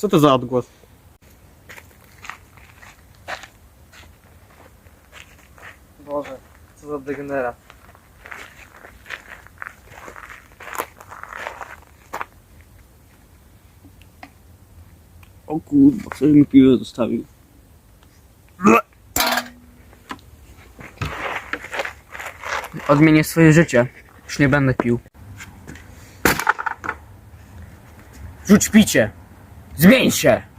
Co to za odgłos? Boże, co za degenera. O kurwa, ktoś mi piłę zostawił. Odmienię swoje życie. Już nie będę pił. Rzuć picie! Zmień się!